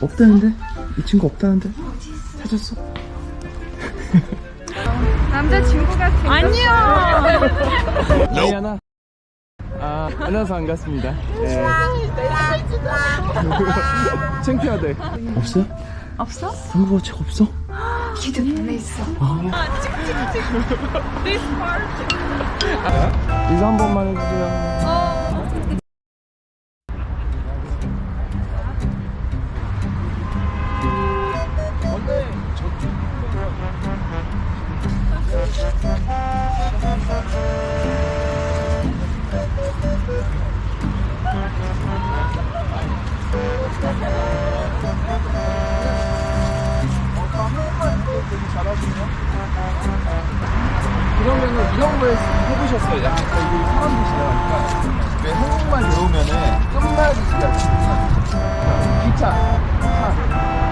없다는데? 이 친구 없다는데? 찾았어? 남자친구가 생겼어. 아니요. 하나 아, 만나서 반갑습니다. 예. 창피하대. 없어요? 없어? 한국어 책 없어? 기도 안에 있어. 인사 한 번만 해주세요. 해보셨어요? 약간 여기 사람들 지나가니까 왜 한국말 배우면은 끝말잇기 할수 있어요? 기차, 차,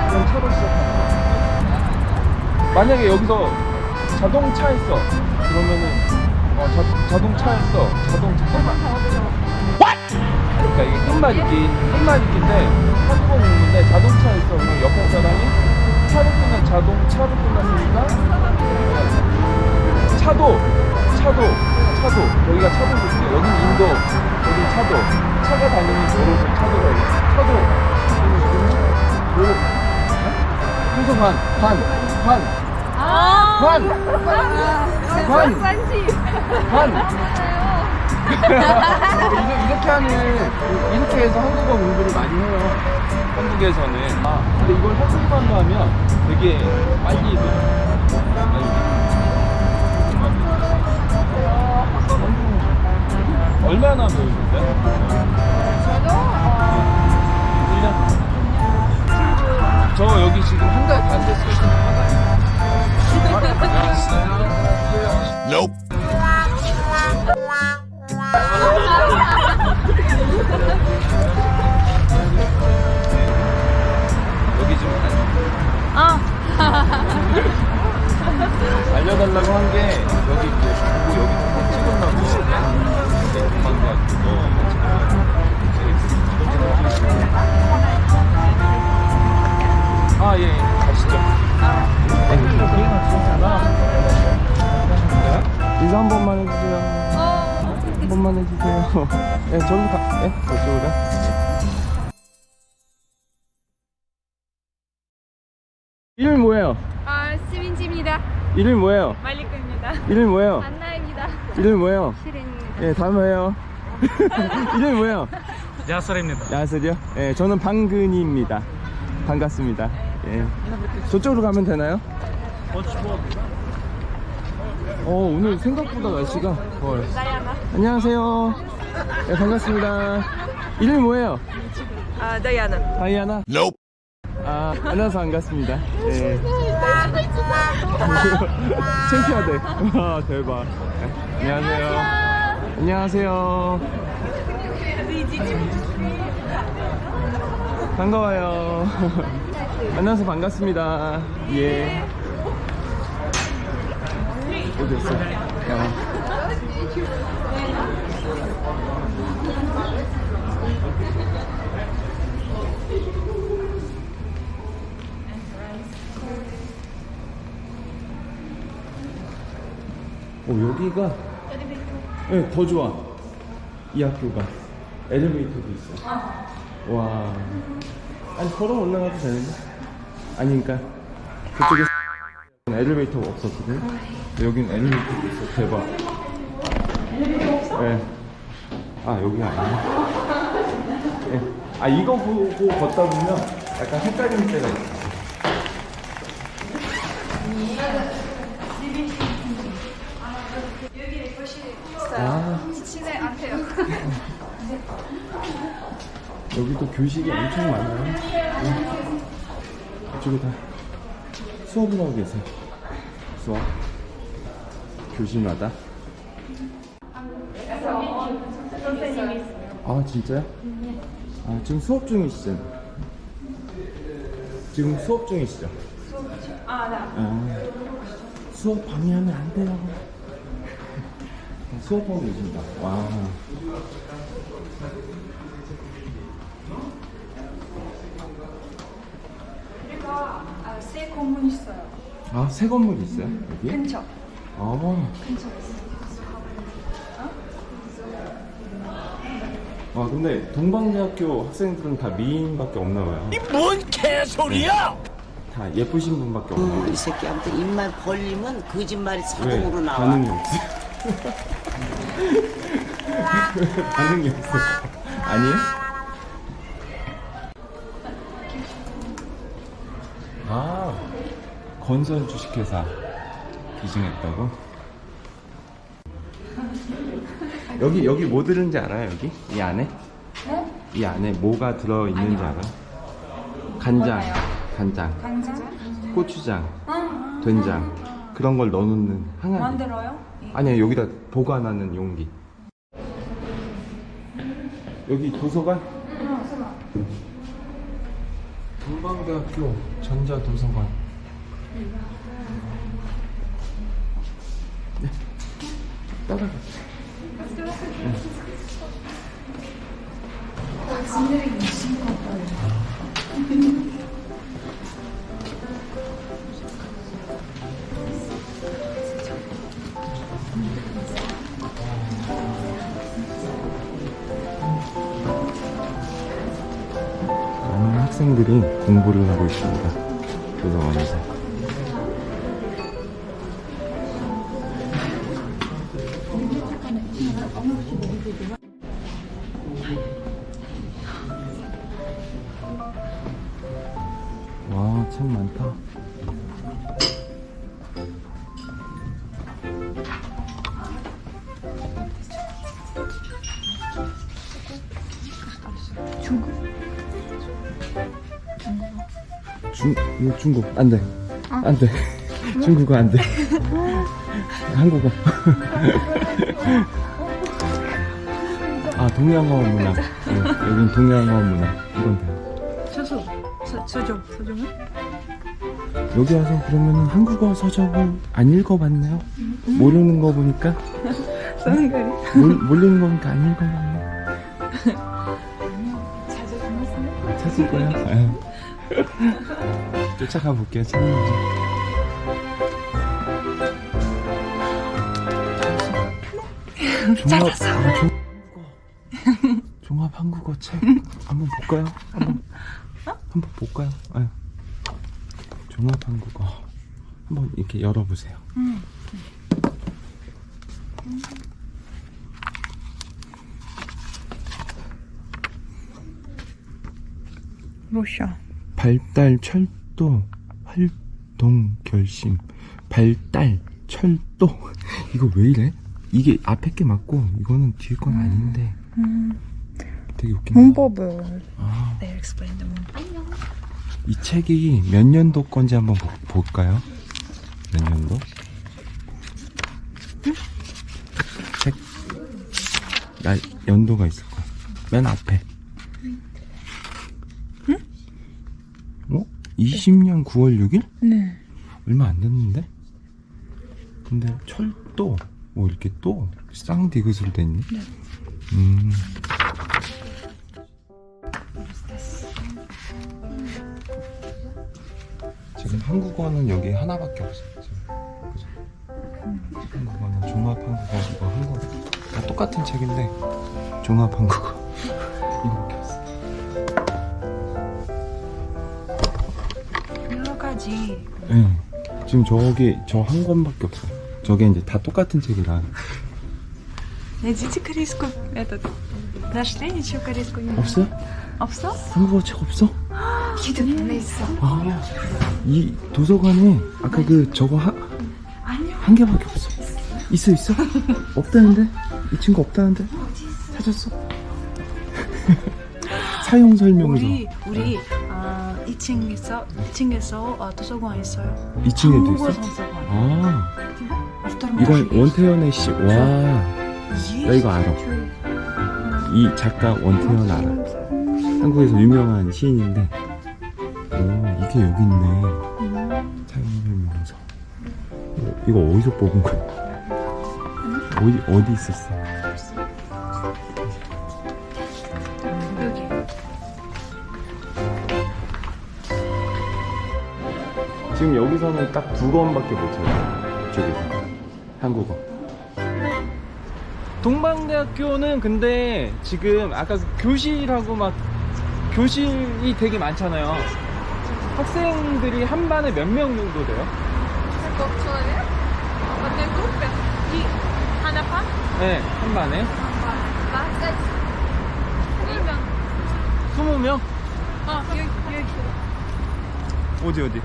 그럼 차로 시작하는 거. 만약에 여기서 자동차 했어. 그러면은 어, 자, 자동차 했어. 자동차. 그러니까 이게 끝말잇기, 끝말잇기인데 한국어 공부인데 자동차 했어. 그럼 옆에 사람이 차로 끝난 자동차로 끝났으니까 인도, 여긴 차도. 차가 다니는 도로도 차도가 있고, 차도. 도로. 아. 반. 이거 이렇게 하는, 이렇게 해서 한국어 공부를 많이 해요. 한국에서는. 아, 근데 이걸 한국말로 하면 되게 빨리 얼마나 배우셨어요? 저도 어, 1년? 저 여기 지금 한 달 반 됐어요. Nope. 번만 해주세요. 예, 저기 가, 예, 저쪽으로. 이름이 뭐예요? 아, 시민지입니다. 이름이 뭐예요? 말리크입니다. 이름이 뭐예요? 안나입니다. 이름이 뭐예요? 시린입니다. 예, 다음에 해요. 이름이 뭐예요? 야설입니다. 야슬이요? 예, 저는 방근이입니다. 반갑습니다. 예. 저쪽으로 가면 되나요? 어, 오늘 생각보다 날씨가 헐. 안녕하세요. 예, 반갑습니다. 이름이 뭐예요? 아, 다이아나. 다이아나? Nope. 아, 만나서 반갑습니다. 예. 창피하대. 와, 대박. 예, 안녕하세요. 안녕하세요. 반가워요. 만나서 반갑습니다. 예. 어디 있어? 어. 어, 여기가 네, 더 좋아. 이 학교가 엘리베이터도 있어. 와. 아니 걸어 올라가도 되는데? 아니 그러니까 그쪽에 엘리베이터가 없었거든. 여긴 엘리베이터도 있어. 대박. 엘리베이터 없어? 네. 아 여기 아니야. 네. 아 이거 보고 걷다 보면 약간 헷갈리는 때가 있어. 아. 친해 안 돼요. 여기도 교실이 엄청 많아요. 응. 이쪽에 다 수업을 하고 계세요. 수업. 교실마다. 아, 진짜요? 아, 지금 수업 중이시죠? 지금 수업 중이시죠? 아, 네. 아, 수업 방해하면 안 돼요. 수업하고 계신다. 와. 아, 새 건물 있어요. 아, 새 건물 있어요? 여기? 근처. 어. 근처 있어요. 아, 근데 동방대학교 학생들은 다 미인밖에 없나 봐요. 뭔 개소리야! 다 예쁘신 분밖에 없나 이 새끼 아무튼 입만 벌리면 거짓말이 왜 자동으로 나와. 반응이 없어? 반응이 없어. 아니에요? 아 건설 주식회사 기증했다고? 여기 여기 뭐 들은지 알아요 여기 이 안에? 이 안에 뭐가 들어 있는지 알아요? 간장, 간장, 당장? 고추장, 된장 그런 걸 넣어놓는 항아리. 만들어요? 아니야 여기다 보관하는 용기 여기 도서관? 동방대학교 전자도서관 많은 학생들이 공부를 하고 있습니다. 도서관에서 와, 참 많다. 중, 이거 중국. 안 돼. 안 돼. 중국어 안 돼. 한국어. 아, 동양어 문화. 네, 여긴 동양어 문화. 이건 돼. 소소. 서, 서점. 서점은? 여기 와서 그러면 한국어 서적을 안 읽어봤네요. 모르는 거 보니까. 성가리. 몰, 모르는 거 보니까 안 읽어봤네. 자주 가봤어요? 찾을 거야? 아유. 쫓아가 볼게요, 찾는지. 종합, 아, 종, 한국어 책 한번 볼까요? 한번 한번 볼까요? 아유. 종합 한국어 한번 이렇게 열어보세요. 러시아. 발달 철도 활동 결심 발달 철도 이거 왜 이래? 이게 앞에 게 맞고 이거는 뒤에 건 아닌데 되게 웃긴다 문법을. 아, 네, explain the 문법. 이 책이 몇 년도 건지 한번 보- 볼까요? 몇 년도? 책 날, 연도가 있을 거야 맨 앞에 어? 20년 9월 6일? 네. 얼마 안 됐는데? 근데 철도 뭐 이렇게 또 쌍디귿으로 돼 있네. 음. 한국어는 여기 하나밖에 없어. 지금. 그죠? 한국어는 종합 한국어 이거 한국어 다 똑같은 책인데 종합 한국어 이거밖에 없어. 여러 가지. 네. 지금 저기 저 한 권밖에 없어요. 저게 이제 다 똑같은 책이라 Найдите корейскую, этот, нашли ничего корейскую не 없어요? 없어? 한국어 책 없어? 키도 변해 있어. 아, 이 도서관에 아까 그 저거 하, 한 개밖에 없어. 있어 있어? 없다는데? 이 친구 없다는데? 찾았어? 사용 설명서. 우리 우리 아, 2층에서 2층에서 어, 도서관 있어요. 이 층에도 있어? 도서관. 아, 이건 원태현의 시. 와, 나 있어요? 이거 알아. 예. 이 작가 원태현 알아. 한국에서 유명한 시인인데 오, 이게 여기 있네. 사용 설명서. 이거, 이거 어디서 뽑은 거야? 어디 어디 있었어? 지금 여기서는 딱 두 권밖에 못 찾아요. 이쪽에서 한국어. 동방대학교는 근데 지금 아까 그 교실하고 막 교실이 되게 많잖아요. 학생들이 한 반에 몇 명 정도 돼요? 세 건물에 이 하나 네, 한 반에. 나까지 1명 20명? 어 여기 여기 어디, 어디? 여기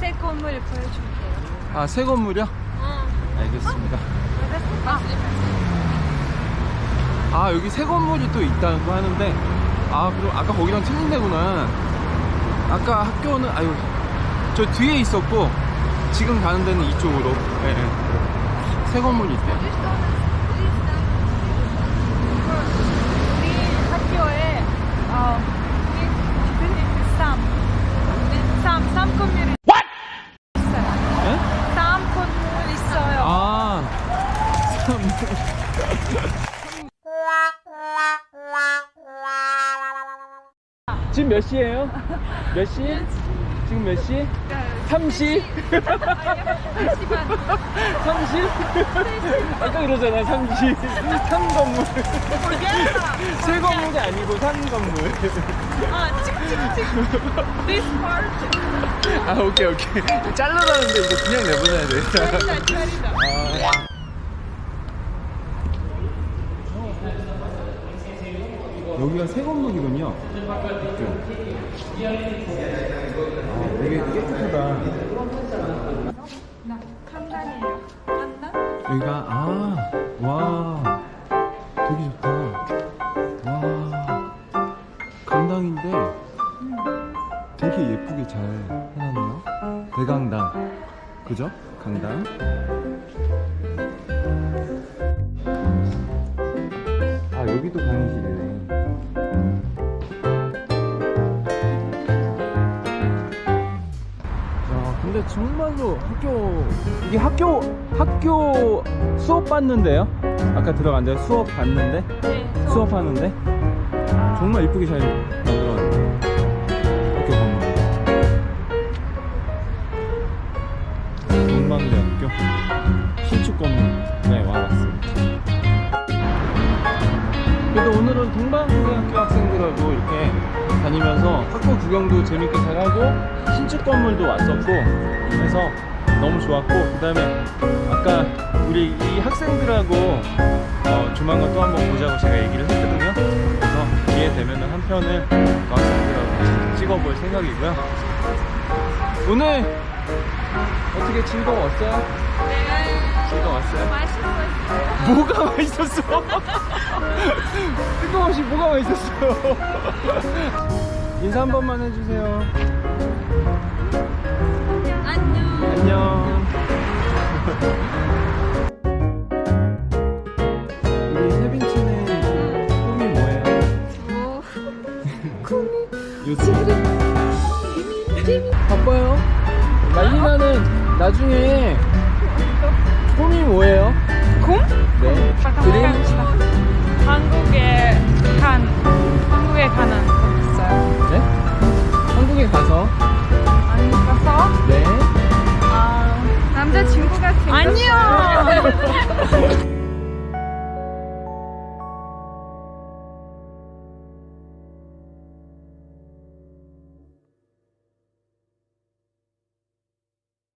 새 건물 보여줄게요 아, 새 건물이요? 어 알겠습니다. 아 아, 여기 새 건물이 또 있다고 하는데. 아, 그럼 아까 거기랑 틀린 데구나. 아까 학교는, 아유, 저 뒤에 있었고, 지금 가는 데는 이쪽으로. 예, 예. 새 건물이 있대요. 우리 학교에 어, 지금 몇 시예요? 몇 시? 지금 몇 시? 3시? 3시? 아까 그러잖아 3시 3 건물 새 건물이 아니고 산 건물 아, 찍찍찍. This part. 아 오케이 오케이 잘라라는데 이거 그냥 내보내야 돼 짜리다, 짜리다. 여기가 새 건물이군요. 이쪽. 아, 되게 깨끗하다. 여기가 아, 와, 되게 좋다. 와, 강당인데 되게 예쁘게 잘 해놨네요. 대강당, 그죠? 강당. 아 여기도 강의실이 정말로 학교 이게 학교 학교 수업 받는데요? 아까 들어간데 수업 받는데 네. 수업 하는데 정말 이쁘게 잘 학교 구경도 재밌게 잘 하고 신축 건물도 왔었고 해서 너무 좋았고 그 다음에 아까 우리 이 학생들하고 어, 조만간 또 한번 보자고 제가 얘기를 했거든요. 그래서 기회 되면 한 편을 그 학생들하고 찍어볼 생각이고요. 오늘 어떻게 즐거웠어요? 네. 즐거웠어요? 맛있었어요. 뭐가 맛있었어? 뜨거워시 뭐가 맛있었어? 인사 한 번만 해주세요. 안녕. 안녕. 우리 세빈 씨는 꿈이 뭐예요? 뭐, 요새 바빠요? 말리나는 나중에 꿈이 뭐예요? 꿈?